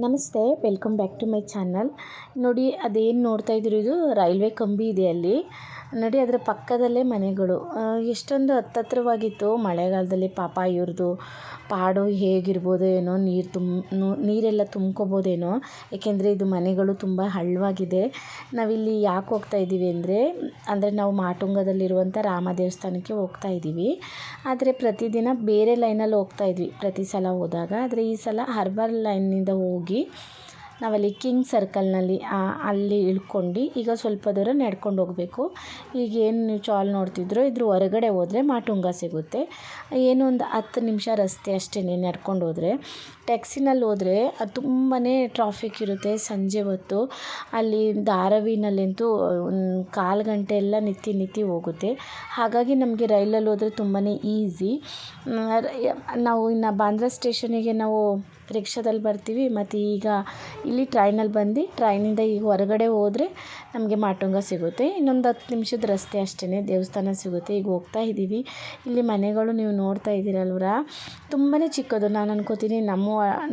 ನಮಸ್ತೆ welcome back to my channel ನೋಡಿ, ಅದೇನು ನೋಡ್ತಾ ಇದ್ರು ಇದು? ರೈಲ್ವೆ ಕಂಬಿ ಇದೆ ಅಲ್ಲಿ. ನೋಡಿ, ಅದರ ಪಕ್ಕದಲ್ಲೇ ಮನೆಗಳು. ಎಷ್ಟೊಂದು ಹತ್ತತ್ರವಾಗಿತ್ತು ಮಳೆಗಾಲದಲ್ಲಿ. ಪಾಪ ಇವ್ರದ್ದು ಪಾಡು ಹೇಗಿರ್ಬೋದು ಏನೋ, ನೀರು ತುಮ್ ನೀರೆಲ್ಲ ತುಂಬ್ಕೋಬೋದೇನೋ. ಏಕೆಂದರೆ ಇದು ಮನೆಗಳು ತುಂಬ ಹಳ್ಳವಾಗಿದೆ ನಾವಿಲ್ಲಿ ಯಾಕೆ ಹೋಗ್ತಾ ಇದ್ದೀವಿ ಅಂದರೆ ಅಂದರೆ ನಾವು ಮಾಟುಂಗದಲ್ಲಿರುವಂಥ ರಾಮ ದೇವಸ್ಥಾನಕ್ಕೆ ಹೋಗ್ತಾ ಇದ್ದೀವಿ. ಆದರೆ ಪ್ರತಿದಿನ ಬೇರೆ ಲೈನಲ್ಲಿ ಹೋಗ್ತಾ ಇದ್ವಿ. ಪ್ರತಿ ಸಲ ಹೋದಾಗ. ಆದರೆ ಈ ಸಲ ಹರ್ಬಲ್ ಲೈನಿಂದ ಹೋಗಿ ನಾವಲ್ಲಿ ಕಿಂಗ್ ಸರ್ಕಲ್ನಲ್ಲಿ ಅಲ್ಲಿ ಇಳ್ಕೊಂಡು ಈಗ ಸ್ವಲ್ಪ ದೂರ ನಡ್ಕೊಂಡು ಹೋಗಬೇಕು. ಈಗ ಏನು ನೀವು ಚಾಲ್ ನೋಡ್ತಿದ್ರೋ ಇದ್ರ ಹೊರಗಡೆ ಹೋದರೆ ಮಾಟುಂಗ ಸಿಗುತ್ತೆ. ಏನು ಒಂದು ಹತ್ತು ನಿಮಿಷ ರಸ್ತೆ ಅಷ್ಟೇ ನಡ್ಕೊಂಡು ಹೋದರೆ. ಟ್ಯಾಕ್ಸಿನಲ್ಲಿ ಹೋದರೆ ಅದು ತುಂಬಾ ಟ್ರಾಫಿಕ್ ಇರುತ್ತೆ ಸಂಜೆ ಹೊತ್ತು. ಅಲ್ಲಿ ಧಾರಾವಿನಲ್ಲಂತೂ ಕಾಲು ಗಂಟೆ ಎಲ್ಲ ನಿತ್ತಿ ನಿತ್ತಿ ಹೋಗುತ್ತೆ. ಹಾಗಾಗಿ ನಮಗೆ ರೈಲಲ್ಲಿ ಹೋದರೆ ತುಂಬಾ ಈಸಿ. ನಾವು ಇನ್ನು ಬಾಂದ್ರಾ ಸ್ಟೇಷನಿಗೆ ನಾವು ರಿಕ್ಷಾದಲ್ಲಿ ಬರ್ತೀವಿ ಮತ್ತು ಈಗ ಇಲ್ಲಿ ಟ್ರೈನಲ್ಲಿ ಬಂದು ಟ್ರೈನಿಂದ ಈಗ ಹೊರಗಡೆ ಹೋದರೆ ನಮಗೆ ಮಾಟುಂಗ ಸಿಗುತ್ತೆ. ಇನ್ನೊಂದು ಹತ್ತು ನಿಮಿಷದ ರಸ್ತೆ ಅಷ್ಟೇ ದೇವಸ್ಥಾನ ಸಿಗುತ್ತೆ. ಈಗ ಹೋಗ್ತಾ ಇದ್ದೀವಿ. ಇಲ್ಲಿ ಮನೆಗಳು ನೀವು ನೋಡ್ತಾ ಇದ್ದೀರಲ್ವರ? ತುಂಬಾ ಚಿಕ್ಕದು. ನಾನು ಅನ್ಕೋತೀನಿ ನಮ್ಮ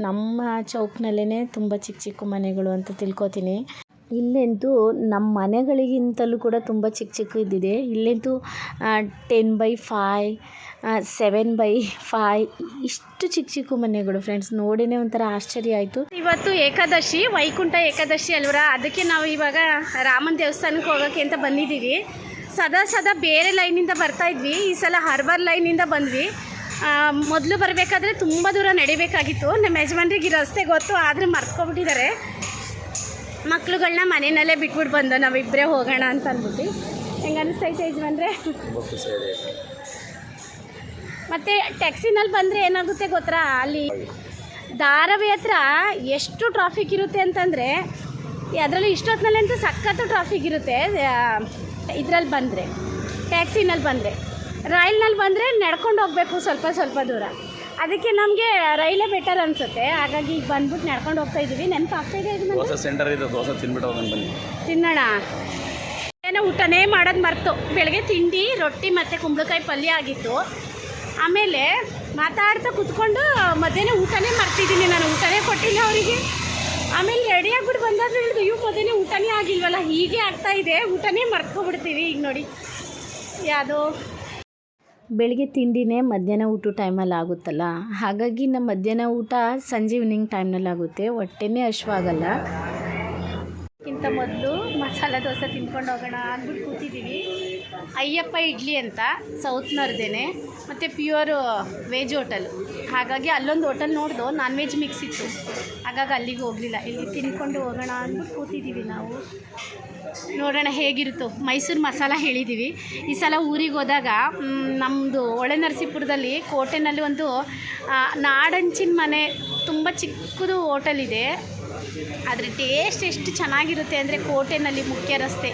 ನಮ್ಮ ಚೌಕ್ನಲ್ಲೇ ತುಂಬ ಚಿಕ್ಕ ಚಿಕ್ಕ ಮನೆಗಳು ಅಂತ ತಿಳ್ಕೊತೀನಿ. ಇಲ್ಲಂತೂ ನಮ್ಮ ಮನೆಗಳಿಗಿಂತಲೂ ಕೂಡ ತುಂಬ ಚಿಕ್ಕ ಚಿಕ್ಕದಿದೆ. ಇಲ್ಲಂತೂ ten by five seven by five ಇಷ್ಟು ಚಿಕ್ಕ ಚಿಕ್ಕ ಮನೆಗಳು ಫ್ರೆಂಡ್ಸ್ ನೋಡಿನೇ ಒಂಥರ ಆಶ್ಚರ್ಯ ಆಯಿತು. ಇವತ್ತು ಏಕಾದಶಿ, ವೈಕುಂಠ ಏಕಾದಶಿ ಅಲ್ವರ? ಅದಕ್ಕೆ ನಾವು ಇವಾಗ ರಾಮನ ದೇವಸ್ಥಾನಕ್ಕೆ ಹೋಗೋಕ್ಕೆ ಅಂತ ಬಂದಿದ್ದೀವಿ. ಸದಾ ಸದಾ ಬೇರೆ ಲೈನಿಂದ ಬರ್ತಾ ಇದ್ವಿ. ಈ ಸಲ ಹರ್ಬರ್ ಲೈನಿಂದ ಬಂದ್ವಿ. ಮೊದಲು ಬರಬೇಕಾದ್ರೆ ತುಂಬ ದೂರ ನಡಿಬೇಕಾಗಿತ್ತು. ನಮ್ಮ ಯಜಮಾನ್ರಿಗೆ ಈ ರಸ್ತೆ ಗೊತ್ತು, ಆದರೆ ಮರ್ತ್ಕೊಬಿಟ್ಟಿದ್ದಾರೆ. ಮಕ್ಳುಗಳನ್ನ ಮನೆಯಲ್ಲೇ ಬಿಟ್ಬಿಟ್ಟು ಬಂದು ನಾವಿಬ್ಬರೇ ಹೋಗೋಣ ಅಂತ ಅಂದ್ಬಿಟ್ಟು. ಹೆಂಗೆ ಅನಿಸ್ತೈತೆ ಬಂದರೆ ಮತ್ತು ಟ್ಯಾಕ್ಸಿನಲ್ಲಿ ಬಂದರೆ ಏನಾಗುತ್ತೆ ಗೊತ್ತಾ? ಅಲ್ಲಿ ಧಾರಾವಿ ಹತ್ರ ಎಷ್ಟು ಟ್ರಾಫಿಕ್ ಇರುತ್ತೆ ಅಂತಂದರೆ, ಅದರಲ್ಲೂ ಇಷ್ಟೊತ್ತಿನಲ್ಲಂತೂ ಸಖತ್ತು ಟ್ರಾಫಿಕ್ ಇರುತ್ತೆ ಇದರಲ್ಲಿ ಬಂದರೆ ಟ್ಯಾಕ್ಸಿನಲ್ಲಿ ಬಂದರೆ. ರೈಲ್ನಲ್ಲಿ ಬಂದರೆ ನಡ್ಕೊಂಡು ಹೋಗಬೇಕು ಸ್ವಲ್ಪ ಸ್ವಲ್ಪ ದೂರ. ಅದಕ್ಕೆ ನಮಗೆ ರೈಲೇ ಬೆಟರ್ ಅನ್ಸುತ್ತೆ. ಹಾಗಾಗಿ ಈಗ ಬಂದ್ಬಿಟ್ಟು ನಡ್ಕೊಂಡು ಹೋಗ್ತಾ ಇದೀವಿ. ನೆನಪು ಆಗ್ತಾ ಇದೆ ಯಜಮಾನ್ರೆ? ದೋಸೆ ಸೆಂಟರ್ ಇದೆ ದೋಸೆ ತಿನ್ಬಿಟ್ಟು ಹೋಗೋಣ ಬನ್ನಿ. ತಿನ್ನೋಣ. ಏನೋ ಊಟನೇ ಮಾಡೋದು ಮರ್ತು. ಬೆಳಗ್ಗೆ ತಿಂಡಿ ರೊಟ್ಟಿ ಮತ್ತು ಕುಂಬಳಕಾಯಿ ಪಲ್ಯ ಆಗಿತ್ತು. ಆಮೇಲೆ ಮಾತಾಡ್ತಾ ಕುತ್ಕೊಂಡು ಮಧ್ಯಾಹ್ನ ಊಟನೇ ಮರ್ತಿದ್ದೀನಿ ನಾನು. ಊಟನೇ ಕೊಟ್ಟಿಲ್ಲ ಅವರಿಗೆ. ಆಮೇಲೆ ರೆಡಿ ಆಗ್ಬಿಟ್ಟು ಬಂದಾದ್ರೆ ಹೇಳಿದ್ರು ಇವು ಮಧ್ಯಾಹ್ನ ಊಟನೇ ಆಗಿಲ್ವಲ್ಲ? ಹೀಗೆ ಆಗ್ತಾ ಇದೆ. ಊಟನೇ ಮರ್ತ್ಕೊಬಿಡ್ತೀವಿ. ಈಗ ನೋಡಿ. ಯಾವುದೋ ಬೆಳಿಗ್ಗೆ ತಿಂಡಿನೇ ಮಧ್ಯಾಹ್ನ ಊಟ ಟೈಮಲ್ಲಿ ಆಗುತ್ತಲ್ಲ? ಹಾಗಾಗಿ ನಮ್ಮ ಮಧ್ಯಾಹ್ನ ಊಟ ಸಂಜೆ ಈವ್ನಿಂಗ್ ಟೈಮ್ನಲ್ಲಿ ಆಗುತ್ತೆ. ಹೊಟ್ಟೆನೇ ಹಶ್ವಾಗಲ್ಲ ಮೊದಲು ಮಸಾಲೆ ದೋಸೆ ತಿನ್ಕೊಂಡು ಹೋಗೋಣ ಅಂದ್ಬಿಟ್ಟು ಕೂತಿದ್ದೀವಿ ಅಯ್ಯಪ್ಪ ಇಡ್ಲಿ ಅಂತ ಸೌತ್ನವ್ರದ್ದೇನೆ ಮತ್ತು ಪ್ಯೂರ್ ವೆಜ್ ಹೋಟೆಲ್ ಹಾಗಾಗಿ ಅಲ್ಲೊಂದು ಹೋಟೆಲ್ ನೋಡ್ದು ನಾನ್ ವೆಜ್ ಮಿಕ್ಸ್ ಇತ್ತು. ಹಾಗಾಗಿ ಅಲ್ಲಿಗೆ ಹೋಗಲಿಲ್ಲ. ಇಲ್ಲಿ ತಿನ್ಕೊಂಡು ಹೋಗೋಣ ಅಂದ್ಬಿಟ್ಟು ಕೂತಿದ್ದೀವಿ ನಾವು. ನೋಡೋಣ ಹೇಗಿರುತ್ತೋ. ಮೈಸೂರು ಮಸಾಲ ಹೇಳಿದ್ದೀವಿ ಈ ಸಲ ಊರಿಗೆ ಹೋದಾಗ ನಮ್ಮದು ಒಳೆ ನರಸೀಪುರದಲ್ಲಿ ಕೋಟೆನಲ್ಲಿ ಒಂದು ನಾಡಂಚಿನ ಮನೆ, ತುಂಬ ಚಿಕ್ಕದು ಹೋಟೆಲ್ ಇದೆ. ಆದರೆ ಟೇಸ್ಟ್ ಎಷ್ಟು ಚೆನ್ನಾಗಿರುತ್ತೆ ಅಂದರೆ ಕೋಟೆನಲ್ಲಿ ಮುಖ್ಯ ರಸ್ತೆ.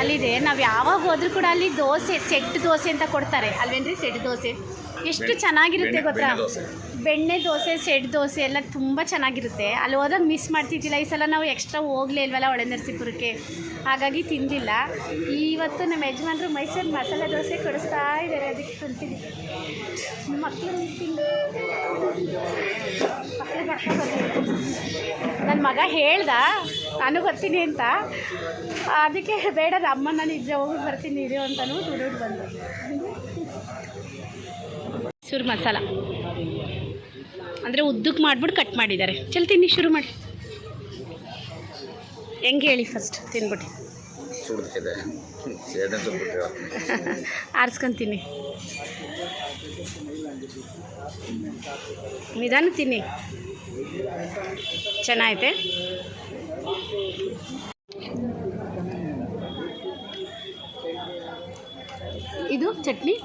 ಅಲ್ಲಿದೆ. ನಾವು ಯಾವಾಗ ಹೋದ್ರೂ ಕೂಡ ಅಲ್ಲಿ ದೋಸೆ ಸೆಟ್ ದೋಸೆ ಅಂತ ಕೊಡ್ತಾರೆ. ಅಲ್ವೇನ್ರಿ? ಸೆಟ್ ದೋಸೆ. ಎಷ್ಟು ಚೆನ್ನಾಗಿರುತ್ತೆ ಗೊತ್ತಾ? ಬೆಣ್ಣೆ ದೋಸೆ. ಸೆಡ್ ದೋಸೆ ಸೆಟ್ ದೋಸೆ ಎಲ್ಲ ತುಂಬ ಚೆನ್ನಾಗಿರುತ್ತೆ. ಅಲ್ಲಿ ಹೋದಾಗ ಮಿಸ್ ಮಾಡ್ತಿದ್ದಿಲ್ಲ. ಈ ಸಲ ನಾವು ಎಕ್ಸ್ಟ್ರಾ ಹೋಗಲೇ ಇಲ್ವಲ್ಲ ಒಳೆ ನರಸೀಪುರಕ್ಕೆ ಹಾಗಾಗಿ ತಿಂದಿಲ್ಲ. ಇವತ್ತು ನಮ್ಮ ಯಜಮಾನ್ರು ಮೈಸೂರು ಮಸಾಲೆ ದೋಸೆ ಕೊಡಿಸ್ತಾ ಇದ್ದಾರೆ. ಅದಕ್ಕೆ ತಿಂತೀನಿ. ಮಕ್ಕಳು ತಿಂದು ಮಕ್ಕಳು ಬರ್ಕೊಂಡು ನನ್ನ ಮಗ ಹೇಳ್ದ. ನಾನು ಬರ್ತೀನಿ ಅಂತ. ಅದಕ್ಕೆ ಬೇಡ ಅಮ್ಮ ನಾನು ಇದ್ರೆ ಹೋಗಿ ಬರ್ತೀನಿ ಇರೋ ಅಂತಲೂ ದುಡ್ಡು ಬಂದು ಮೈಸೂರು ಮಸಾಲ. ಅಂದರೆ ಉದ್ದಕ್ಕೆ ಮಾಡಿಬಿಟ್ಟು ಕಟ್ ಮಾಡಿದ್ದಾರೆ. ಚಲ್ ತಿನ್ನಿ, ಶುರು ಮಾಡಿ. ಹೆಂಗೆ ಹೇಳಿ ಫಸ್ಟ್ ತಿನ್ಬಿಟ್ಟು. ಆರಿಸ್ಕೊಂತೀನಿ ನಿಧಾನ ತಿನ್ನಿ. ಚೆನ್ನಾಗೈತೆ. ಇದು ಚಟ್ನಿ.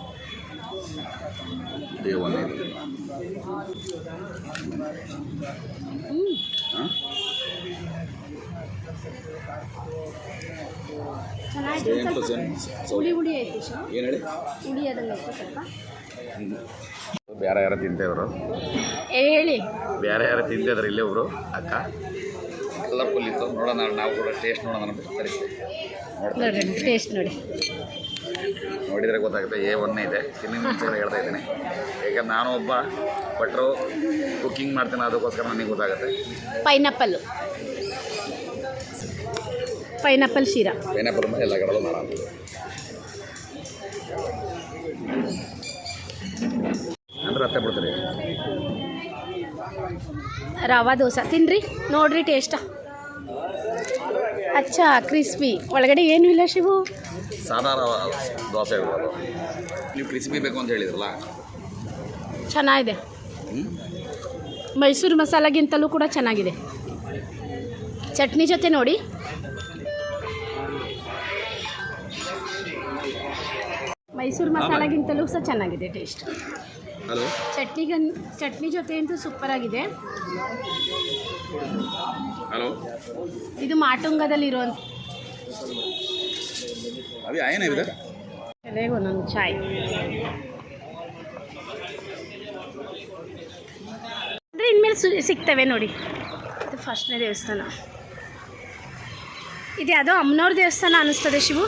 ದೇವನೇ ಹ್ಞೂ ಹಾಂ ಚೆನ್ನಾಗಿದೆ ಸೇಮ್ ಟು ಸ್ವಲ್ಪ ಸೇಮ್ ಹುಳಿ ಹುಳಿ ಐತೆ ಏನು ಹೇಳಿ? ಹುಳಿ ಆದಂಗೆ ಐತೆ ಸ್ವಲ್ಪ. ಬೇರೆ ಯಾರು ತಿಂತಿದ್ರು ಹೇಳಿ. ಬೇರೆ ಯಾರು ತಿಂತಿದ್ರು ಇಲ್ಲೇ ಒಬ್ರು ಅಕ್ಕ? ಕಲರ್ಫುಲ್ ಇತ್ತು ನೋಡೋಣ ನಾವು ಕೂಡ ಟೇಸ್ಟ್ ನೋಡೋಣ ಅಂತ ಟೇಸ್ಟ್ ನೋಡಿ. ನೋಡಿದರೆ ಗೊತ್ತಾಗುತ್ತೆ ಏ ಒನ್ನೇ ಇದೆ. ತಿನ್ನಿ ಮುಂಚೆ ಹೇಳ್ತಾ ಇದ್ದೀನಿ. ಈಗ ನಾನು ಒಬ್ಬ ಭಟ್ರು ಕುಕ್ಕಿಂಗ್ ಮಾಡ್ತೀನಿ ಅದಕ್ಕೋಸ್ಕರ ನನಗೆ ಗೊತ್ತಾಗುತ್ತೆ. ಪೈನಾಪಲ್ ಪೈನಾಪಲ್ ಶೀರಾ. ಪೈನಾಪಲ್ ಮೇಲೆ ಎಲ್ಲ ಕಡಲು ಮಾಡೋಣ ಅಂದ್ರೆ ಹತ್ತೆ ಬಿಡ್ತೀರಿ ರವಾ ದೋಸೆ. ತಿನ್ರಿ ನೋಡ್ರಿ ಟೇಸ್ಟ ಅಚ್ಚ ಕ್ರಿಸ್ಪಿ ಒಳಗಡೆ ಏನು ಇಲ್ಲ ಶಿವು. ಸಾಧಾರಣ ದೋಸೆ ಇರ್ಬೋದು. ನೀವು ಕ್ರಿಸ್ಪಿ ಬೇಕು ಅಂತ ಹೇಳಿದ್ರಲ್ಲ? ಚೆನ್ನಾಗಿದೆ. ಮೈಸೂರು ಮಸಾಲಗಿಂತಲೂ ಕೂಡ ಚೆನ್ನಾಗಿದೆ. ಚಟ್ನಿ ಜೊತೆ ನೋಡಿ. ಮೈಸೂರು ಮಸಾಲಗಿಂತಲೂ ಸಹ ಚೆನ್ನಾಗಿದೆ ಟೇಸ್ಟ್ ಚಟ್ನಿಗನ್ ಚಟ್ನಿ ಜೊತೆ ಅಂತೂ ಸೂಪರ್ ಆಗಿದೆ ಇದು ಮಾಟುಂಗದಲ್ಲಿರುವಂಥ ಅవి ಆಯನ ಇದೆ ಎಲೆಗೆ ಒಂದೊಂದು ಚಾಯ್. ಅಂದರೆ ಇನ್ಮೇಲೆ ಸಿಗ್ತವೆ ನೋಡಿ. ಇದು ಫಸ್ಟ್ನೇ ದೇವಸ್ಥಾನ. ಇದು ಯಾವುದೋ ಅಮ್ಮನವ್ರ ದೇವಸ್ಥಾನ ಅನ್ನಿಸ್ತದೆ ಶಿವು.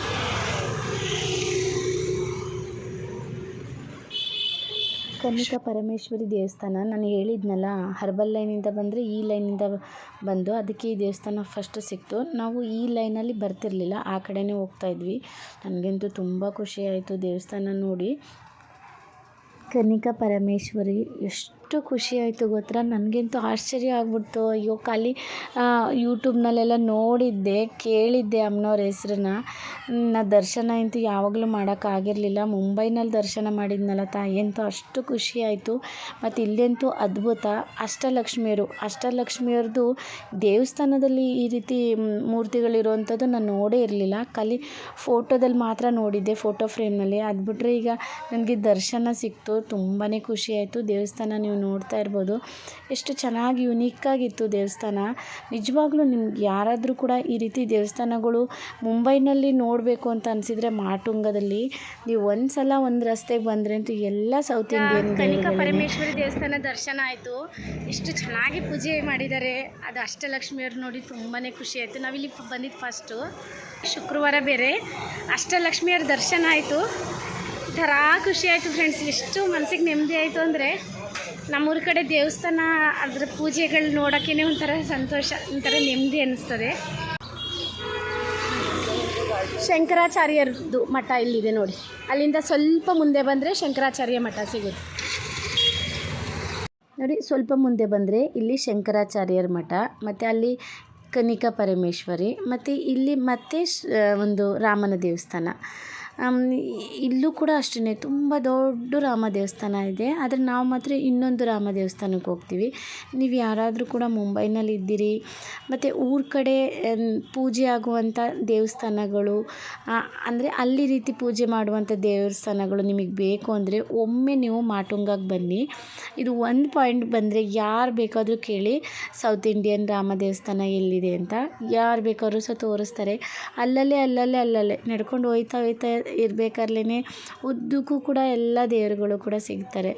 ಕನ್ನಿಕಾ ಪರಮೇಶ್ವರಿ ದೇವಸ್ಥಾನ. ನಾನು ಹೇಳಿದ್ನಲ್ಲ ಹರ್ಬಲ್ ಲೈನಿಂದ ಬಂದರೆ ಈ ಲೈನಿಂದ ಬಂದು ಅದಕ್ಕೆ ಈ ದೇವಸ್ಥಾನ ಫಸ್ಟ್ ಸಿಕ್ತು. ನಾವು ಈ ಲೈನಲ್ಲಿ ಬರ್ತಿರಲಿಲ್ಲ, ಆ ಕಡೆನೇ ಹೋಗ್ತಾ ಇದ್ವಿ. ನನಗಂತೂ ತುಂಬ ಖುಷಿ ಆಯಿತು ದೇವಸ್ಥಾನ ನೋಡಿ. ಕನ್ನಿಕಾ ಪರಮೇಶ್ವರಿ ಎಷ್ಟು ಖುಷಿ ಖುಷಿಯಾಯಿತು ಗೊತ್ತಾ? ನನಗಂತೂ ಆಶ್ಚರ್ಯ ಆಗ್ಬಿಡ್ತು. ಅಯ್ಯೋ, ಖಾಲಿ ಯೂಟ್ಯೂಬ್ನಲ್ಲೆಲ್ಲ ನೋಡಿದ್ದೆ, ಕೇಳಿದ್ದೆ ಅಮ್ಮನವ್ರ ಹೆಸ್ರನ್ನ. ನಾ ದರ್ಶನ ಅಂತೂ ಯಾವಾಗಲೂ ಮಾಡೋಕ್ಕಾಗಿರಲಿಲ್ಲ ಮುಂಬೈನಲ್ಲಿ ದರ್ಶನ ಮಾಡಿದ್ನಲ್ಲ ತಾಯಿ, ಅಂತೂ ಅಷ್ಟು ಖುಷಿ ಆಯಿತು. ಮತ್ತು ಇಲ್ಲಂತೂ ಅದ್ಭುತ. ಅಷ್ಟಲಕ್ಷ್ಮಿಯರು ಅಷ್ಟಲಕ್ಷ್ಮಿಯವ್ರದ್ದು ದೇವಸ್ಥಾನದಲ್ಲಿ ಈ ರೀತಿ ಮೂರ್ತಿಗಳಿರುವಂಥದ್ದು ನಾನು ನೋಡೇ ಇರಲಿಲ್ಲ. ಖಾಲಿ ಫೋಟೋದಲ್ಲಿ ಮಾತ್ರ ನೋಡಿದ್ದೆ, ಫೋಟೋ ಫ್ರೇಮ್ನಲ್ಲಿ. ಅದು ಬಿಟ್ಟರೆ ಈಗ ನನಗೆ ದರ್ಶನ ಸಿಕ್ತು. ತುಂಬಾ ಖುಷಿ ಆಯಿತು. ದೇವಸ್ಥಾನ ನೀವು ನೋಡ್ತಾ ಇರ್ಬೋದು. ಎಷ್ಟು ಚೆನ್ನಾಗಿ ಯುನೀಕಾಗಿತ್ತು ದೇವಸ್ಥಾನ. ನಿಜವಾಗ್ಲೂ ನಿಮ್ಗೆ ಯಾರಾದರೂ ಕೂಡ ಈ ರೀತಿ ದೇವಸ್ಥಾನಗಳು ಮುಂಬೈನಲ್ಲಿ ನೋಡಬೇಕು ಅಂತ ಅನಿಸಿದರೆ ಮಾಟುಂಗದಲ್ಲಿ ನೀವು ಒಂದು ಸಲ ಒಂದು ರಸ್ತೆಗೆ ಬಂದರೆ ಅಂತೂ ಎಲ್ಲ ಸೌತ್ ಇಂಡಿಯನ್ ಕನಿಕಾ ಪರಮೇಶ್ವರಿ ದೇವಸ್ಥಾನ ದರ್ಶನ ಆಯಿತು. ಎಷ್ಟು ಚೆನ್ನಾಗಿ ಪೂಜೆ ಮಾಡಿದ್ದಾರೆ. ಅದು ಅಷ್ಟಲಕ್ಷ್ಮಿಯವ್ರು ನೋಡಿ ತುಂಬಾ ಖುಷಿ ಆಯಿತು. ನಾವಿಲ್ಲಿ ಬಂದಿದ್ದು ಫಸ್ಟು ಶುಕ್ರವಾರ ಬೇರೆ. ಅಷ್ಟಲಕ್ಷ್ಮಿಯವ್ರ ದರ್ಶನ ಆಯಿತು. ಥರ ಖುಷಿ ಆಯಿತು ಫ್ರೆಂಡ್ಸ್ ಎಷ್ಟು ಮನಸ್ಸಿಗೆ ನೆಮ್ಮದಿ ಆಯಿತು ಅಂದರೆ ನಮ್ಮೂರ ಕಡೆ ದೇವಸ್ಥಾನ, ಅದರ ಪೂಜೆಗಳು ನೋಡೋಕ್ಕೇ ಒಂಥರ ಸಂತೋಷ, ಒಂಥರ ನೆಮ್ಮದಿ ಅನ್ನಿಸ್ತದೆ ಶಂಕರಾಚಾರ್ಯರದ್ದು ಮಠ ಇಲ್ಲಿದೆ ನೋಡಿ. ಅಲ್ಲಿಂದ ಸ್ವಲ್ಪ ಮುಂದೆ ಬಂದರೆ ಶಂಕರಾಚಾರ್ಯ ಮಠ ಸಿಗುತ್ತೆ. ನೋಡಿ, ಸ್ವಲ್ಪ ಮುಂದೆ ಬಂದರೆ ಇಲ್ಲಿ ಶಂಕರಾಚಾರ್ಯರ ಮಠ, ಮತ್ತು ಅಲ್ಲಿ ಕನಿಕಾ ಪರಮೇಶ್ವರಿ, ಮತ್ತು ಇಲ್ಲಿ ಮತ್ತೆ ಒಂದು ರಾಮನ ದೇವಸ್ಥಾನ. ಇಲ್ಲೂ ಕೂಡ ಅಷ್ಟೇ ತುಂಬ ದೊಡ್ಡ ರಾಮ ದೇವಸ್ಥಾನ ಇದೆ. ಆದರೆ ನಾವು ಮಾತ್ರ ಇನ್ನೊಂದು ರಾಮ ದೇವಸ್ಥಾನಕ್ಕೆ ಹೋಗ್ತೀವಿ. ನೀವು ಯಾರಾದರೂ ಕೂಡ ಮುಂಬೈನಲ್ಲಿ ಇದ್ದೀರಿ, ಮತ್ತು ಊರ ಕಡೆ ಪೂಜೆ ಆಗುವಂಥ ದೇವಸ್ಥಾನಗಳು ಅಂದರೆ ಅಲ್ಲಿ ರೀತಿ ಪೂಜೆ ಮಾಡುವಂಥ ದೇವಸ್ಥಾನಗಳು ನಿಮಗೆ ಬೇಕು ಅಂದರೆ ಒಮ್ಮೆ ನೀವು ಮಾಟುಂಗಾಗೆ ಬನ್ನಿ. ಇದು ಒಂದು ಪಾಯಿಂಟ್ ಬಂದರೆ ಯಾರು ಬೇಕಾದರೂ ಕೇಳಿ ಸೌತ್ ಇಂಡಿಯನ್ ರಾಮ ದೇವಸ್ಥಾನ ಎಲ್ಲಿದೆ ಅಂತ. ಯಾರು ಬೇಕಾದರೂ ಸಹ ತೋರಿಸ್ತಾರೆ. ಅಲ್ಲಲ್ಲೇ ಅಲ್ಲಲ್ಲೇ ಅಲ್ಲಲ್ಲೇ ನಡ್ಕೊಂಡು ಹೋಯ್ತಾ ಹೋಯ್ತಾ ಇರಬೇಕಾರ್ಲೇ ಉದ್ದಕ್ಕೂ ಕೂಡ ಎಲ್ಲ ದೇವರುಗಳು ಕೂಡ ಸಿಗ್ತಾರೆ.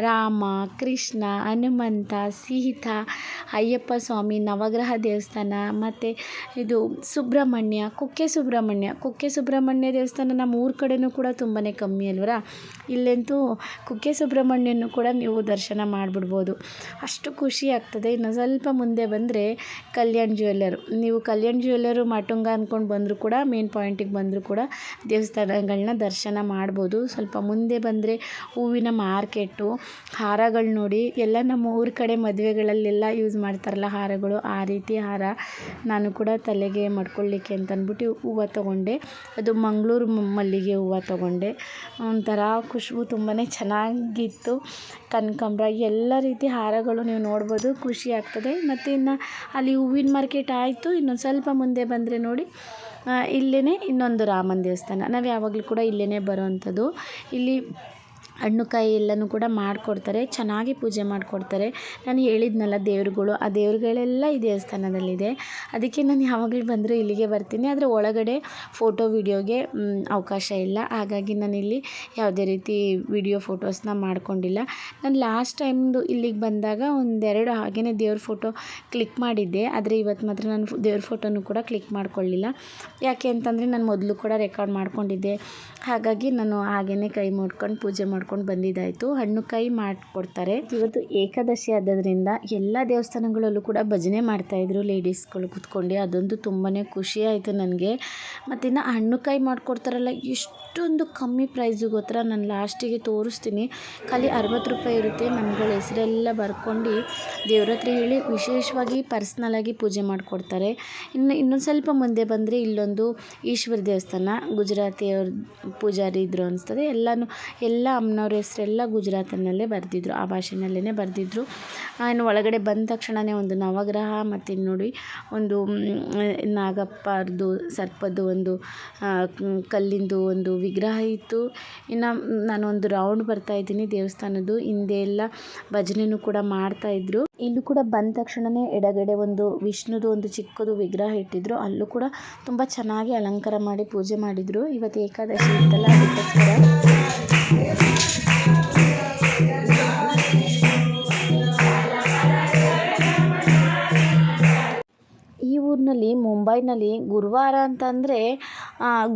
ರಾಮ, ಕೃಷ್ಣ, ಹನುಮಂತ, ಸೀತಾ, ಅಯ್ಯಪ್ಪ ಸ್ವಾಮಿ, ನವಗ್ರಹ ದೇವಸ್ಥಾನ, ಮತ್ತು ಇದು ಸುಬ್ರಹ್ಮಣ್ಯ, ಕುಕ್ಕೆ ಸುಬ್ರಹ್ಮಣ್ಯ. ಕುಕ್ಕೆ ಸುಬ್ರಹ್ಮಣ್ಯ ದೇವಸ್ಥಾನ ನಮ್ಮ ಊರ ಕಡೆಯೂ ಕೂಡ ತುಂಬಾ ಕಮ್ಮಿ ಅಲ್ವರ? ಇಲ್ಲಂತೂ ಕುಕ್ಕೆ ಸುಬ್ರಹ್ಮಣ್ಯನೂ ಕೂಡ ನೀವು ದರ್ಶನ ಮಾಡಿಬಿಡ್ಬೋದು. ಅಷ್ಟು ಖುಷಿ ಆಗ್ತದೆ. ಇನ್ನು ಸ್ವಲ್ಪ ಮುಂದೆ ಬಂದರೆ ಕಲ್ಯಾಣ್ ಜ್ಯುವೆಲ್ಲರು. ನೀವು ಕಲ್ಯಾಣ್ ಜ್ಯುವೆಲ್ಲರು, ಮಾಟುಂಗ ಅಂದ್ಕೊಂಡು ಬಂದರೂ ಕೂಡ ಮೇನ್ ಪಾಯಿಂಟಿಗೆ ಬಂದರೂ ಕೂಡ ದೇವಸ್ಥಾನಗಳನ್ನ ದರ್ಶನ ಮಾಡ್ಬೋದು. ಸ್ವಲ್ಪ ಮುಂದೆ ಬಂದರೆ ಹೂವಿನ ಮಾರ್ಕೆಟು, ಹಾರಗಳು ನೋಡಿ. ಎಲ್ಲ ನಮ್ಮ ಊರ ಕಡೆ ಮದುವೆಗಳಲ್ಲೆಲ್ಲ ಯೂಸ್ ಮಾಡ್ತಾರಲ್ಲ ಹಾರಗಳು. ಆ ರೀತಿ ಹಾರ ನಾನು ಕೂಡ ತಲೆಗೆ ಮಾಡ್ಕೊಳ್ಳಿಕ್ಕೆ ಅಂತ ಅಂದ್ಬಿಟ್ಟು ಹೂವು ತೊಗೊಂಡೆ. ಅದು ಮಂಗಳೂರು ಮಲ್ಲಿಗೆ ಹೂವು ತೊಗೊಂಡೆ. ಒಂಥರ ಖುಷ್ಬು ತುಂಬಾ ಚೆನ್ನಾಗಿತ್ತು. ಕನಕಾಂಬ್ರ ಎಲ್ಲ ರೀತಿ ಹಾರಗಳು ನೀವು ನೋಡ್ಬೋದು. ಖುಷಿ ಆಗ್ತದೆ. ಮತ್ತು ಇನ್ನು ಅಲ್ಲಿ ಹೂವಿನ ಮಾರ್ಕೆಟ್ ಆಯಿತು. ಇನ್ನೊಂದು ಸ್ವಲ್ಪ ಮುಂದೆ ಬಂದರೆ ನೋಡಿ ಇಲ್ಲೇ ಇನ್ನೊಂದು ರಾಮನ ದೇವಸ್ಥಾನ. ನಾವು ಯಾವಾಗಲೂ ಕೂಡ ಇಲ್ಲೇ ಬರೋವಂಥದ್ದು ಇಲ್ಲಿ ಹಣ್ಣು ಕಾಯಿ ಎಲ್ಲನೂ ಕೂಡ ಮಾಡಿಕೊಡ್ತಾರೆ, ಚೆನ್ನಾಗಿ ಪೂಜೆ ಮಾಡಿಕೊಡ್ತಾರೆ. ನಾನು ಹೇಳಿದ್ನಲ್ಲ, ದೇವ್ರುಗಳು, ಆ ದೇವ್ರುಗಳೆಲ್ಲ ಈ ದೇವಸ್ಥಾನದಲ್ಲಿದೆ. ಅದಕ್ಕೆ ನಾನು ಯಾವಾಗಲೂ ಬಂದರೂ ಇಲ್ಲಿಗೆ ಬರ್ತೀನಿ. ಆದರೆ ಒಳಗಡೆ ಫೋಟೋ, ವೀಡಿಯೋಗೆ ಅವಕಾಶ ಇಲ್ಲ. ಹಾಗಾಗಿ ನಾನಿಲ್ಲಿ ಯಾವುದೇ ರೀತಿ ವಿಡಿಯೋ ಫೋಟೋಸ್ನ ಮಾಡ್ಕೊಂಡಿಲ್ಲ. ನಾನು ಲಾಸ್ಟ್ ಟೈಮ್ದು ಇಲ್ಲಿಗೆ ಬಂದಾಗ ಒಂದೆರಡು ಹಾಗೆಯೇ ದೇವ್ರ ಫೋಟೋ ಕ್ಲಿಕ್ ಮಾಡಿದ್ದೆ. ಆದರೆ ಇವತ್ತು ಮಾತ್ರ ನಾನು ದೇವ್ರ ಫೋಟೋನು ಕೂಡ ಕ್ಲಿಕ್ ಮಾಡಿಕೊಳ್ಳಿಲ್ಲ. ಯಾಕೆ ಅಂತಂದರೆ ನಾನು ಮೊದಲು ಕೂಡ ರೆಕಾರ್ಡ್ ಮಾಡ್ಕೊಂಡಿದ್ದೆ. ಹಾಗಾಗಿ ನಾನು ಹಾಗೆಯೇ ಕೈ ಮುಡ್ಕೊಂಡು ಪೂಜೆ ಮಾಡ್ಕೊಂಡು ಬಂದಿದ್ದಾಯಿತು. ಹಣ್ಣು ಕೈ ಮಾಡಿಕೊಡ್ತಾರೆ. ಇವತ್ತು ಏಕಾದಶಿ ಆದದ್ರಿಂದ ಎಲ್ಲ ದೇವಸ್ಥಾನಗಳಲ್ಲೂ ಕೂಡ ಭಜನೆ ಮಾಡ್ತಾಯಿದ್ರು ಲೇಡೀಸ್ಗಳು ಕೂತ್ಕೊಂಡು. ಅದೊಂದು ತುಂಬಾ ಖುಷಿ ಆಯಿತು ನನಗೆ. ಮತ್ತು ಇನ್ನು ಹಣ್ಣು ಕಾಯಿ ಮಾಡಿಕೊಡ್ತಾರಲ್ಲ, ಎಷ್ಟೊಂದು ಕಮ್ಮಿ ಪ್ರೈಸು ಗೊತ್ತಾ ನಾನು ಲಾಸ್ಟಿಗೆ ತೋರಿಸ್ತೀನಿ. ಖಾಲಿ ಅರವತ್ತು ರೂಪಾಯಿ ಇರುತ್ತೆ. ನಮ್ಗಳ ಹೆಸರೆಲ್ಲ ಬರ್ಕೊಂಡು ದೇವ್ರ ಹೇಳಿ ವಿಶೇಷವಾಗಿ ಪರ್ಸ್ನಲಾಗಿ ಪೂಜೆ ಮಾಡಿಕೊಡ್ತಾರೆ. ಇನ್ನು ಇನ್ನೊಂದು ಸ್ವಲ್ಪ ಮುಂದೆ ಬಂದರೆ ಇಲ್ಲೊಂದು ಈಶ್ವರ ದೇವಸ್ಥಾನ, ಗುಜರಾತಿಯವ್ರ ಪೂಜಾರಿ ಇದ್ದರು ಅನಿಸ್ತದೆ. ಎಲ್ಲನೂ, ಎಲ್ಲ ಅಮ್ಮನವ್ರ ಹೆಸರೆಲ್ಲ ಗುಜರಾತಿನಲ್ಲೇ ಬರೆದಿದ್ರು, ಆ ಭಾಷೆನಲ್ಲೇ ಬರೆದಿದ್ರು. ಇನ್ನು ಒಳಗಡೆ ಬಂದ ತಕ್ಷಣವೇ ಒಂದು ನವಗ್ರಹ ಮತ್ತು ನೋಡಿ ಒಂದು ನಾಗಪ್ಪರದು ಸರ್ಪದ್ದು ಒಂದು ಕಲ್ಲಿಂದು ಒಂದು ವಿಗ್ರಹ ಇತ್ತು. ಇನ್ನು ನಾನು ಒಂದು ರೌಂಡ್ ಬರ್ತಾ ಇದ್ದೀನಿ ದೇವಸ್ಥಾನದ್ದು. ಹಿಂದೆ ಎಲ್ಲ ಭಜನೆನೂ ಕೂಡ ಮಾಡ್ತಾಯಿದ್ರು ಇಲ್ಲೂ ಕೂಡ ಬಂದ ತಕ್ಷಣವೇ ಎಡಗಡೆ ಒಂದು ವಿಷ್ಣುದು ಒಂದು ಚಿಕ್ಕದು ವಿಗ್ರಹ ಇಟ್ಟಿದ್ರು. ಅಲ್ಲೂ ಕೂಡ ತುಂಬ ಚೆನ್ನಾಗಿ ಅಲಂಕಾರ ಮಾಡಿ ಪೂಜೆ ಮಾಡಿದರು. ಇವತ್ತು ಏಕಾದಶಿ ಇತ್ತಲ್ಲ, ಅದಕ್ಕೋಸ್ಕರ. ಈ ಊರಿನಲ್ಲಿ ಮುಂಬೈನಲ್ಲಿ ಗುರುವಾರ ಅಂತಂದರೆ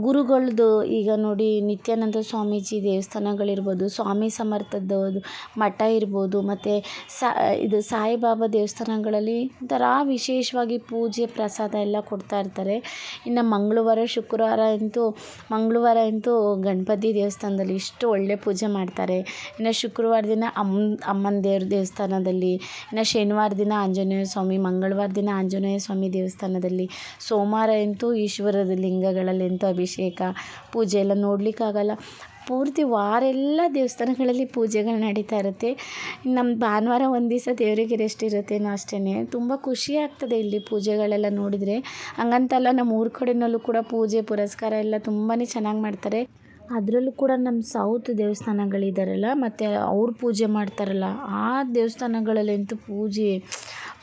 ಗುರುಗಳದ್ದು ಈಗ ನೋಡಿ ನಿತ್ಯಾನಂದ ಸ್ವಾಮೀಜಿ ದೇವಸ್ಥಾನಗಳಿರ್ಬೋದು, ಸ್ವಾಮಿ ಸಮರ್ಥದ್ದು ಮಠ ಇರ್ಬೋದು, ಮತ್ತು ಸಾ, ಇದು ಸಾಯಿಬಾಬಾ ದೇವಸ್ಥಾನಗಳಲ್ಲಿ ಒಂಥರ ವಿಶೇಷವಾಗಿ ಪೂಜೆ ಪ್ರಸಾದ ಎಲ್ಲ ಕೊಡ್ತಾ ಇರ್ತಾರೆ. ಇನ್ನು ಮಂಗಳವಾರ, ಶುಕ್ರವಾರ ಅಂತೂ, ಮಂಗಳವಾರ ಅಂತೂ ಗಣಪತಿ ದೇವಸ್ಥಾನದಲ್ಲಿ ಇಷ್ಟು ಒಳ್ಳೆ ಪೂಜೆ ಮಾಡ್ತಾರೆ. ಇನ್ನು ಶುಕ್ರವಾರ ದಿನ ಅಮ್ಮ ಅಮ್ಮನ ದೇವ್ರ ದೇವಸ್ಥಾನದಲ್ಲಿ, ಇನ್ನು ಶನಿವಾರ ದಿನ ಆಂಜನೇಯ ಸ್ವಾಮಿ, ಮಂಗಳವಾರ ದಿನ ಆಂಜನೇಯ ಸ್ವಾಮಿ ದೇವಸ್ಥಾನದಲ್ಲಿ ಸೋಮವಾರ ಅಂತೂ ಈಶ್ವರದ ಲಿಂಗಗಳಲ್ಲಿ ಅಂತೂ ಅಭಿಷೇಕ, ಪೂಜೆ ಎಲ್ಲ ನೋಡಲಿಕ್ಕಾಗಲ್ಲ. ಪೂರ್ತಿ ವಾರೆಲ್ಲ ದೇವಸ್ಥಾನಗಳಲ್ಲಿ ಪೂಜೆಗಳು ನಡೀತಾ ಇರುತ್ತೆ. ನಮ್ಮ ಭಾನುವಾರ ಒಂದು ದಿವಸ ದೇವರಿಗೆ ರೆಸ್ಟ್ ಇರುತ್ತೇನೋ ಅಷ್ಟೇ ತುಂಬ ಖುಷಿ ಆಗ್ತದೆ ಇಲ್ಲಿ ಪೂಜೆಗಳೆಲ್ಲ ನೋಡಿದರೆ. ಹಂಗಂತಲ್ಲ ನಮ್ಮ ಊರ ಕಡೆಯಲ್ಲೂ ಕೂಡ ಪೂಜೆ, ಪುರಸ್ಕಾರ ಎಲ್ಲ ತುಂಬಾ ಚೆನ್ನಾಗಿ ಮಾಡ್ತಾರೆ. ಅದರಲ್ಲೂ ಕೂಡ ನಮ್ಮ ಸೌತ್ ದೇವಸ್ಥಾನಗಳಿದ್ದಾರಲ್ಲ ಮತ್ತು ಅವ್ರು ಪೂಜೆ ಮಾಡ್ತಾರಲ್ಲ, ಆ ದೇವಸ್ಥಾನಗಳಲ್ಲಂತೂ ಪೂಜೆ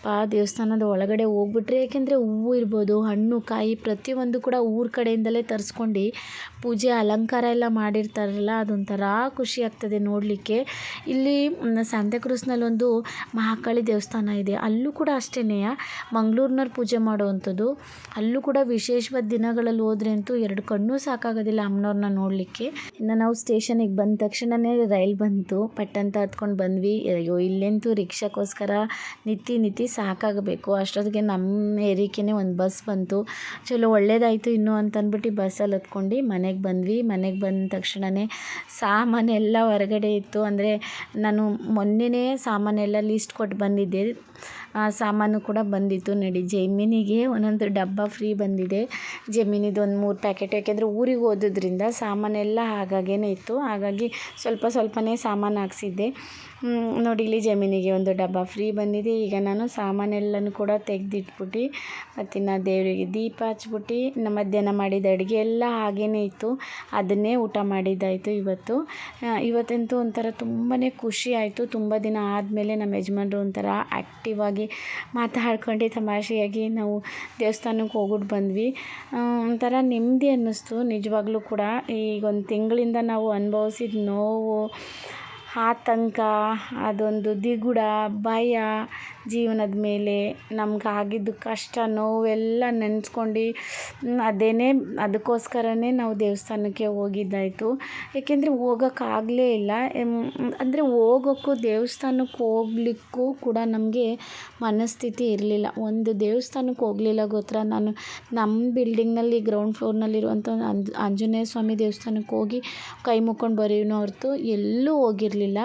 ಆ ದೇವಸ್ಥಾನದ ಒಳಗಡೆ ಹೋಗ್ಬಿಟ್ರೆ ಏಕೆಂದರೆ ಹೂವು ಇರ್ಬೋದು ಹಣ್ಣು ಕಾಯಿ ಪ್ರತಿಯೊಂದು ಕೂಡ ಊರ ಕಡೆಯಿಂದಲೇ ತರಿಸ್ಕೊಂಡು ಪೂಜೆ ಅಲಂಕಾರ ಎಲ್ಲ ಮಾಡಿರ್ತಾರಲ್ಲ, ಅದೊಂಥರ ಖುಷಿ ಆಗ್ತದೆ ನೋಡಲಿಕ್ಕೆ. ಇಲ್ಲಿ ಸಂತೆಕ್ರೂಸ್ನಲ್ಲೊಂದು ಮಹಾಕಾಳಿ ದೇವಸ್ಥಾನ ಇದೆ. ಅಲ್ಲೂ ಕೂಡ ಅಷ್ಟೇ ಮಂಗಳೂರಿನವ್ರು ಪೂಜೆ ಮಾಡುವಂಥದ್ದು. ಅಲ್ಲೂ ಕೂಡ ವಿಶೇಷವಾದ ದಿನಗಳಲ್ಲಿ ಹೋದ್ರೆ ಅಂತೂ ಎರಡು ಕಣ್ಣು ಸಾಕಾಗೋದಿಲ್ಲ ಅಮ್ಮನವ್ರನ್ನ ನೋಡಲಿಕ್ಕೆ. ಇನ್ನು ನಾವು ಸ್ಟೇಷನಿಗೆ ಬಂದ ತಕ್ಷಣವೇ ರೈಲ್ ಬಂತು. ಪಟ್ಟಂತ ಹತ್ಕೊಂಡು ಬಂದ್ವಿ. ಅಯ್ಯೋ, ಇಲ್ಲೆಂತೂ ರಿಕ್ಷಾಕ್ಕೋಸ್ಕರ ನಿತ್ತಿ ನಿತ್ತಿ ಸಾಕಾಗಬೇಕು. ಅಷ್ಟೊತ್ತಿಗೆ ನಮ್ಮ ಏರಿಕೆನೇ ಒಂದು ಬಸ್ ಬಂತು. ಚಲೋ ಒಳ್ಳೇದಾಯಿತು ಇನ್ನು ಅಂತಂದ್ಬಿಟ್ಟು ಬಸ್ಸಲ್ಲಿ ಹತ್ಕೊಂಡು ಮನೆಗೆ ಬಂದ್ವಿ. ಮನೆಗೆ ಬಂದ ತಕ್ಷಣವೇ ಸಾಮಾನೆಲ್ಲ ಹೊರಗಡೆ ಇತ್ತು. ಅಂದರೆ ನಾನು ಮೊನ್ನೆನೇ ಸಾಮಾನೆಲ್ಲ ಲೀಸ್ಟ್ ಕೊಟ್ಟು ಬಂದಿದ್ದೆ. ಸಾಮಾನು ಕೂಡ ಬಂದಿತ್ತು ನಡಿ. ಜಮೀನಿಗೆ ಒಂದೊಂದು ಡಬ್ಬ ಫ್ರೀ ಬಂದಿದೆ. ಜಮೀನಿದು ಒಂದು ಮೂರು ಪ್ಯಾಕೆಟ್ ಯಾಕೆಂದರೆ ಊರಿಗೆ ಹೋದದ್ರಿಂದ ಸಾಮಾನೆಲ್ಲ ಹಾಗಾಗೇ ಇತ್ತು. ಹಾಗಾಗಿ ಸ್ವಲ್ಪ ಸ್ವಲ್ಪನೇ ಸಾಮಾನು ಹಾಕ್ಸಿದ್ದೆ. ನೋಡಿ ಇಲ್ಲಿ ಜಮೀನಿಗೆ ಒಂದು ಡಬ್ಬ ಫ್ರೀ ಬಂದಿದೆ. ಈಗ ನಾನು ಸಾಮಾನೆಲ್ಲನೂ ಕೂಡ ತೆಗೆದಿಟ್ಬಿಟ್ಟು, ಮತ್ತಿನ್ನು ದೇವರಿಗೆ ದೀಪ ಹಚ್ಬಿಟ್ಟು ನಮ್ಮ ಮಧ್ಯಾಹ್ನ ಮಾಡಿದ ಅಡುಗೆ ಎಲ್ಲ ಹಾಗೇ ಇತ್ತು. ಅದನ್ನೇ ಊಟ ಮಾಡಿದ್ದಾಯಿತು ಇವತ್ತು. ಇವತ್ತಂತೂ ಒಂಥರ ತುಂಬಾ ಖುಷಿ ಆಯಿತು. ತುಂಬ ದಿನ ಆದಮೇಲೆ ನಮ್ಮ ಯಜಮಾನರು ಒಂಥರ ಆ್ಯಕ್ಟಿವ್ ಆಗಿ ಮಾತಾಡ್ಕೊಂಡು ತಮಾಷೆಯಾಗಿ ನಾವು ದೇವಸ್ಥಾನಕ್ಕೆ ಹೋಗ್ಬಿಟ್ಟು ಬಂದ್ವಿ. ಒಂಥರ ನೆಮ್ಮದಿ ಅನ್ನಿಸ್ತು. ನಿಜವಾಗ್ಲೂ ಕೂಡ ಈಗ ಒಂದು ತಿಂಗಳಿಂದ ನಾವು ಅನುಭವಿಸಿದ ನೋವು, ಆತಂಕ, ಅದೊಂದು ದಿಗುಡ, ಭಯ ಜೀವನದ ಮೇಲೆ ನಮ್ಗೆ ಆಗಿದ್ದು ಕಷ್ಟ, ನೋವೆಲ್ಲ ನೆನೆಸ್ಕೊಂಡು ಅದೇನೇ, ಅದಕ್ಕೋಸ್ಕರನೇ ನಾವು ದೇವಸ್ಥಾನಕ್ಕೆ ಹೋಗಿದ್ದಾಯಿತು. ಏಕೆಂದರೆ ಹೋಗೋಕ್ಕಾಗಲೇ ಇಲ್ಲ. ಅಂದರೆ ಹೋಗೋಕ್ಕೂ, ದೇವಸ್ಥಾನಕ್ಕೆ ಹೋಗ್ಲಿಕ್ಕೂ ಕೂಡ ನಮಗೆ ಮನಸ್ಥಿತಿ ಇರಲಿಲ್ಲ. ಒಂದು ದೇವಸ್ಥಾನಕ್ಕೆ ಹೋಗಲಿಲ್ಲ ಗೊತ್ತಾ? ನಾನು ನಮ್ಮ ಬಿಲ್ಡಿಂಗ್ನಲ್ಲಿ ಗ್ರೌಂಡ್ ಫ್ಲೋರ್ನಲ್ಲಿರುವಂಥ ಆಂಜನೇಯ ಸ್ವಾಮಿ ದೇವಸ್ಥಾನಕ್ಕೆ ಹೋಗಿ ಕೈ ಮುಕ್ಕೊಂಡು ಬರೀನೋ ಹೊರತು ಎಲ್ಲೂ ಹೋಗಿರಲಿಲ್ಲ.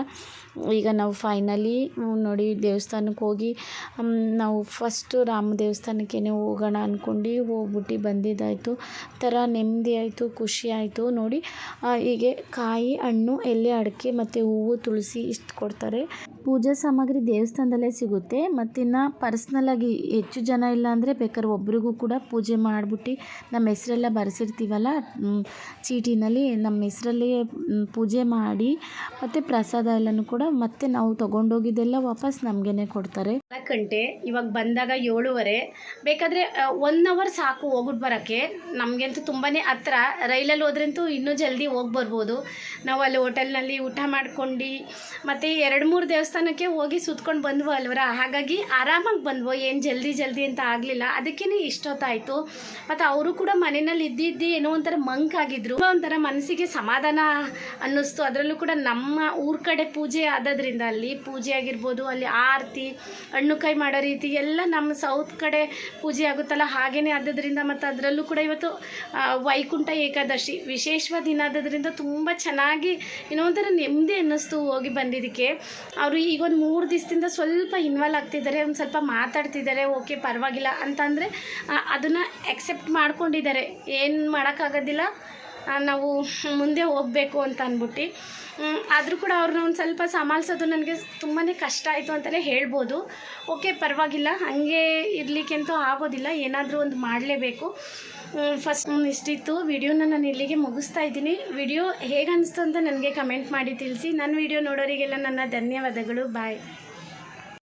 ಈಗ ನಾವು ಫೈನಲಿ ನೋಡಿ ದೇವಸ್ಥಾನಕ್ಕೆ ಹೋಗಿ ನಾವು ಫಸ್ಟು ರಾಮ ದೇವಸ್ಥಾನಕ್ಕೇ ಹೋಗೋಣ ಅಂದ್ಕೊಂಡು ಹೋಗ್ಬಿಟ್ಟು ಬಂದಿದ್ದಾಯಿತು. ಥರ ನೆಮ್ಮದಿ ಆಯಿತು, ಖುಷಿ ಆಯಿತು. ನೋಡಿ ಹೀಗೆ ಕಾಯಿ, ಹಣ್ಣು, ಎಲೆ, ಅಡಿಕೆ ಮತ್ತು ಹೂವು ತುಳಸಿ ಇಷ್ಟು ಕೊಡ್ತಾರೆ. ಪೂಜಾ ಸಾಮಗ್ರಿ ದೇವಸ್ಥಾನದಲ್ಲೇ ಸಿಗುತ್ತೆ. ಮತ್ತಿನ್ನು ಪರ್ಸ್ನಲಾಗಿ ಹೆಚ್ಚು ಜನ ಇಲ್ಲ ಅಂದರೆ ಬೇಕಾದ್ರೆ ಒಬ್ರಿಗೂ ಕೂಡ ಪೂಜೆ ಮಾಡಿಬಿಟ್ಟು ನಮ್ಮ ಹೆಸರೆಲ್ಲ ಬರೆಸಿರ್ತೀವಲ್ಲ ಚೀಟಿನಲ್ಲಿ ನಮ್ಮ ಹೆಸರಲ್ಲಿ ಪೂಜೆ ಮಾಡಿ ಮತ್ತು ಪ್ರಸಾದ ಎಲ್ಲನೂ ಕೂಡ ಮತ್ತೆ ನಾವು ತೊಗೊಂಡೋಗಿದ್ದೆಲ್ಲ ವಾಪಸ್ ನಮಗೇನೆ ಕೊಡ್ತಾರೆ. ನಾಲ್ಕು ಗಂಟೆ ಇವಾಗ ಬಂದಾಗ ಏಳುವರೆ. ಬೇಕಾದರೆ ಒನ್ ಅವರ್ ಸಾಕು ಹೋಗ್ಬಿಟ್ಟು ಬರೋಕ್ಕೆ. ನಮಗಂತೂ ತುಂಬಾ ಹತ್ರ, ರೈಲಲ್ಲಿ ಹೋದ್ರಂತೂ ಇನ್ನೂ ಜಲ್ದಿ ಹೋಗಿ ಬರ್ಬೋದು. ನಾವು ಅಲ್ಲಿ ಹೋಟೆಲ್ನಲ್ಲಿ ಊಟ ಮಾಡ್ಕೊಂಡು, ಮತ್ತು ಎರಡು ಮೂರು ದೇವಸ್ಥಾನಕ್ಕೆ ಹೋಗಿ ಸುತ್ಕೊಂಡು ಬಂದ್ವು ಅಲ್ವರ? ಹಾಗಾಗಿ ಆರಾಮಾಗಿ ಬಂದ್ವು. ಏನು ಜಲ್ದಿ ಜಲ್ದಿ ಅಂತ ಆಗಲಿಲ್ಲ. ಅದಕ್ಕೇ ಇಷ್ಟೊತ್ತಾಯಿತು. ಮತ್ತು ಅವರು ಕೂಡ ಮನೆಯಲ್ಲಿ ಇದ್ದಿದ್ದು ಏನೋ ಒಂಥರ ಮಂಕ್ ಆಗಿದ್ರು ಒಂಥರ ಮನಸ್ಸಿಗೆ ಸಮಾಧಾನ ಅನ್ನಿಸ್ತು. ಅದರಲ್ಲೂ ಕೂಡ ನಮ್ಮ ಊರ ಕಡೆ ಪೂಜೆ ಆದದ್ರಿಂದ ಅಲ್ಲಿ ಪೂಜೆ ಆಗಿರ್ಬೋದು, ಅಲ್ಲಿ ಆರತಿ, ಹಣ್ಣು ಕೈ ಮಾಡೋ ರೀತಿ ಎಲ್ಲ ನಮ್ಮ ಸೌತ್ ಕಡೆ ಪೂಜೆ ಆಗುತ್ತಲ್ಲ ಹಾಗೇ ಆದದ್ರಿಂದ ಮತ್ತು ಅದರಲ್ಲೂ ಕೂಡ ಇವತ್ತು ವೈಕುಂಠ ಏಕಾದಶಿ ವಿಶೇಷವಾದ ದಿನ ಆದ್ದರಿಂದ ತುಂಬ ಚೆನ್ನಾಗಿ ಏನೋ ಒಂಥರ ನೆಮ್ಮದಿ ಅನ್ನಿಸ್ತು ಹೋಗಿ ಬಂದಿದ್ದಕ್ಕೆ. ಅವರು ಈಗ ಒಂದು ಮೂರು ದಿವಸದಿಂದ ಸ್ವಲ್ಪ ಇನ್ವಾಲ್ವ್ ಆಗ್ತಿದ್ದಾರೆ, ಒಂದು ಸ್ವಲ್ಪ ಮಾತಾಡ್ತಿದ್ದಾರೆ, ಓಕೆ ಪರವಾಗಿಲ್ಲ ಅಂತಂದರೆ ಅದನ್ನು ಎಕ್ಸೆಪ್ಟ್ ಮಾಡ್ಕೊಂಡಿದ್ದಾರೆ. ಏನು ಮಾಡೋಕ್ಕಾಗೋದಿಲ್ಲ. ನಾವು ಮುಂದೆ ಹೋಗಬೇಕು ಅಂತ ಅಂದ್ಬಿಟ್ಟು. ಆದರೂ ಕೂಡ ಅವ್ರನ್ನ ಒಂದು ಸ್ವಲ್ಪ ಸಮಾಲಿಸೋದು ನನಗೆ ತುಂಬಾ ಕಷ್ಟ ಆಯಿತು ಅಂತಲೇ ಹೇಳ್ಬೋದು. ಓಕೆ, ಪರವಾಗಿಲ್ಲ. ಹಾಗೆ ಇರಲಿಕ್ಕೆಂತೂ ಆಗೋದಿಲ್ಲ. ಏನಾದರೂ ಒಂದು ಮಾಡಲೇಬೇಕು. ಫಸ್ಟ್ ಇಷ್ಟಿತ್ತು. ವಿಡಿಯೋನ ನಾನು ಇಲ್ಲಿಗೆ ಮುಗಿಸ್ತಾ ಇದ್ದೀನಿ. ವಿಡಿಯೋ ಹೇಗೆ ಅನಿಸ್ತು ಅಂತ ನನಗೆ ಕಮೆಂಟ್ ಮಾಡಿ ತಿಳಿಸಿ. ನನ್ನ ವಿಡಿಯೋ ನೋಡೋರಿಗೆಲ್ಲ ನನ್ನ ಧನ್ಯವಾದಗಳು. ಬಾಯ್